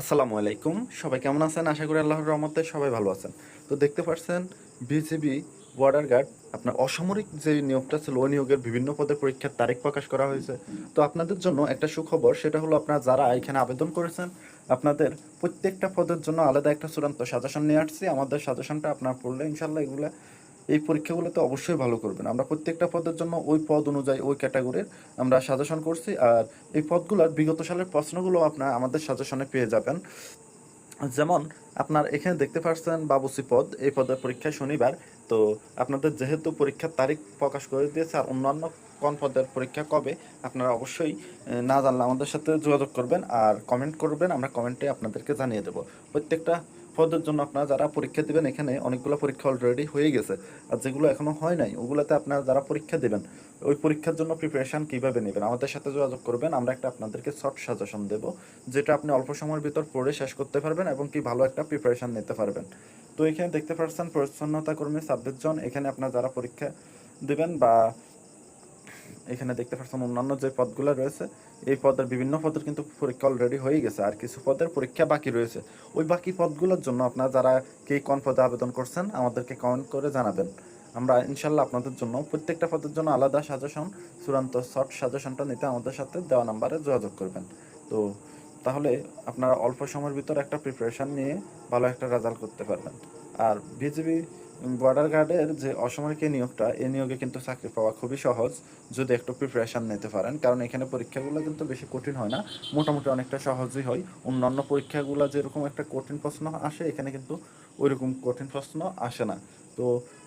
আসসালামু আলাইকুম। সবাই কেমন আছেন? আশা করি আল্লাহর রহমতে সবাই ভালো আছেন। তো দেখতে পাচ্ছেন, বিজিবি বর্ডার গার্ড, আপনার অসামরিক যে নিয়োগটা ছিল, ওই নিয়োগের বিভিন্ন পদে পরীক্ষার তারিখ প্রকাশ করা হয়েছে। তো আপনাদের জন্য একটা সুখবর, সেটা হলো আপনারা যারা এখানে আবেদন করেছেন, আপনাদের প্রত্যেকটা পদের জন্য আলাদা একটা চূড়ান্ত সাজেশন নিয়ে আসছি। আমাদের সাজেশনটা আপনার পড়লে ইনশাল্লাহ এগুলা এই পরীক্ষাগুলোতে অবশ্যই ভালো করবেন। আমরা প্রত্যেকটা পদের জন্য ওই পদ অনুযায়ী, ওই ক্যাটাগরির আমরা সাজেশন করছি। আর এই পদগুলোর বিগত সালের প্রশ্নগুলো আপনার আমাদের সাজেশনে পেয়ে যাবেন। যেমন, আপনার এখানে দেখতে পাচ্ছেন বাবুসি পদ, এই পদের পরীক্ষা শনিবার। তো আপনাদের যেহেতু পরীক্ষার তারিখ প্রকাশ করে দিয়েছে আর অন্যান্য কোন পদের পরীক্ষা কবে, আপনারা অবশ্যই না জানলে আমাদের সাথে যোগাযোগ করবেন আর কমেন্ট করবেন। আমরা কমেন্টে আপনাদেরকে জানিয়ে দেবো। প্রত্যেকটা পদের জন্য আপনারা যারা পরীক্ষা দিবেন, এখানে অনেকগুলো পরীক্ষা অলরেডি হয়ে গেছে। আর যেগুলো এখনও হয় নাই, ওগুলোতে আপনারা যারা পরীক্ষা দিবেন, ওই পরীক্ষার জন্য প্রিপারেশন কীভাবে নেবেন? আমাদের সাথে যোগাযোগ করবেন, আমরা একটা আপনাদেরকে শর্ট সাজেশন দেব, যেটা আপনি অল্প সময়ের ভিতর পড়ে শেষ করতে পারবেন এবং কি ভালো একটা প্রিপারেশন নিতে পারবেন। তো এখানে দেখতে পাচ্ছেন পরিচ্ছন্নতা কর্মী জন, এখানে আপনার যারা পরীক্ষা দিবেন বা এখানে দেখতে পাচ্ছেন অন্যান্য যে পদগুলো রয়েছে, এই পদের বিভিন্ন পদের কিন্তু পরীক্ষা অলরেডি হয়ে গেছে আর কিছু পদের পরীক্ষা বাকি রয়েছে। ওই বাকি পদগুলোর জন্য আপনারা যারা কে কোন পদে আবেদন করছেন, আমাদেরকে কমেন্ট করে জানাবেন। আমরা ইনশাল্লাহ আপনাদের জন্য প্রত্যেকটা পদের জন্য আলাদা সাজেশন চূড়ান্ত শর্ট সাজেশনটা নিতে আমাদের সাথে দেওয়া নাম্বারে যোগাযোগ করবেন। তো, তাহলে আপনারা অল্প সময়ের ভিতর একটা প্রিপারেশন নিয়ে ভালো একটা রেজাল্ট করতে পারবেন। আর বিজিবি বর্ডার গার্ডের যে অসামরিক এই নিয়োগটা এই নিয়োগে কিন্তু চাকরি পাওয়া খুবই সহজ, যদি একটু প্রিপারেশন নিতে পারেন। কারণ এখানে পরীক্ষাগুলো কিন্তু বেশি কঠিন হয় না, মোটামুটি অনেকটা সহজই হয়। অন্যান্য পরীক্ষাগুলো যেরকম একটা কঠিন প্রশ্ন আসে, এখানে কিন্তু ওইরকম কঠিন প্রশ্ন আসে না। তো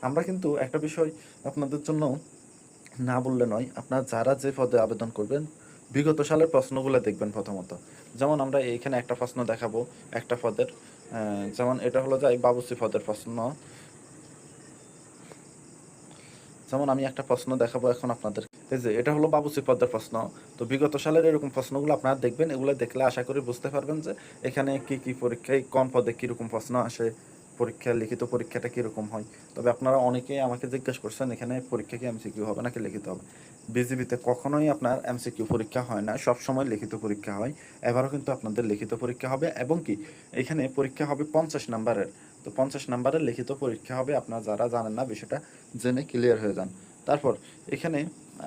আমরা কিন্তু একটা বিষয় আপনাদের জন্য না বললে নয়, আপনার যারা যে পদে আবেদন করবেন, বিগত সালের প্রশ্নগুলো দেখবেন প্রথমত। যেমন আমরা এইখানে একটা প্রশ্ন দেখাবো, একটা পদের যেমন এটা হলো যাই বাবুসি পদের প্রশ্ন। যেমন আমি একটা প্রশ্ন দেখাবো এখন আপনাদের। এই যে, এটা হলো বাবুসি পদের প্রশ্ন। তো বিগত সালের এরকম প্রশ্নগুলো আপনারা দেখবেন, এগুলো দেখলে আশা করি বুঝতে পারবেন যে এখানে কি কি পরীক্ষায় কোন পদে কীরকম প্রশ্ন আসে, পরীক্ষা, লিখিত পরীক্ষাটা কীরকম হয়। তবে আপনারা অনেকেই আমাকে জিজ্ঞেস করছেন, এখানে পরীক্ষা কি এমসিকিউ হবে নাকি লিখিত হবে? বিজিবিতে কখনোই আপনার এমসিকিউ পরীক্ষা হয় না সব সময় লিখিত পরীক্ষা হয়। এবারও কিন্তু আপনাদের লিখিত পরীক্ষা হবে এবং কি, এখানে পরীক্ষা হবে পঞ্চাশ নাম্বারের। তো পঞ্চাশ নাম্বারের লিখিত পরীক্ষা হবে, আপনারা যারা জানেন না বিষয়টা জেনে ক্লিয়ার হয়ে যান। তারপর এখানে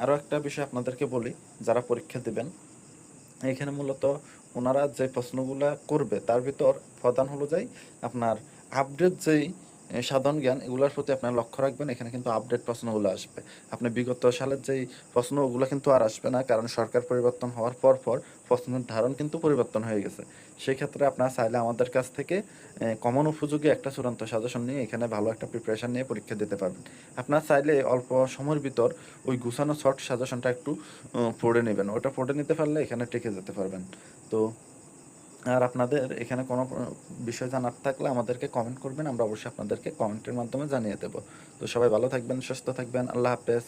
আরও একটা বিষয় আপনাদেরকে বলি, যারা পরীক্ষা দেবেন, এখানে মূলত ওনারা যে প্রশ্নগুলো করবে, তার ভিতর প্রধান হলো যাই আপনার আপডেট যেই সাধারণ জ্ঞান, এগুলোর প্রতি আপনার লক্ষ্য রাখবেন, এখানে কিন্তু আপডেট প্রশ্নগুলো আসবে। আপনি বিগত সালের যেই প্রশ্ন ওগুলো কিন্তু আর আসবে না, কারণ সরকার পরিবর্তন হওয়ার পর পর প্রশ্নের ধারণ কিন্তু পরিবর্তন হয়ে গেছে। সেই ক্ষেত্রে আপনারা চাইলে আমাদের কাছ থেকে কমন উপযোগী একটা চূড়ান্ত সাজেশন নিয়ে এখানে ভালো একটা প্রিপারেশন নিয়ে পরীক্ষা দিতে পারবেন। আপনারা চাইলে অল্প সময়ের ভিতর ওই গুছানো শর্ট সাজেশনটা একটু পড়ে নেবেন। ওটা পড়ে নিতে পারলে এখানে টিকে যেতে পারবেন। তো, আর আপনাদের এখানে কোনো বিষয় জানার থাকলে আমাদেরকে কমেন্ট করবেন। আমরা অবশ্যই আপনাদেরকে কমেন্টের মাধ্যমে জানিয়ে দেবো। তো সবাই ভালো থাকবেন, সুস্থ থাকবেন। আল্লাহ হাফেজ।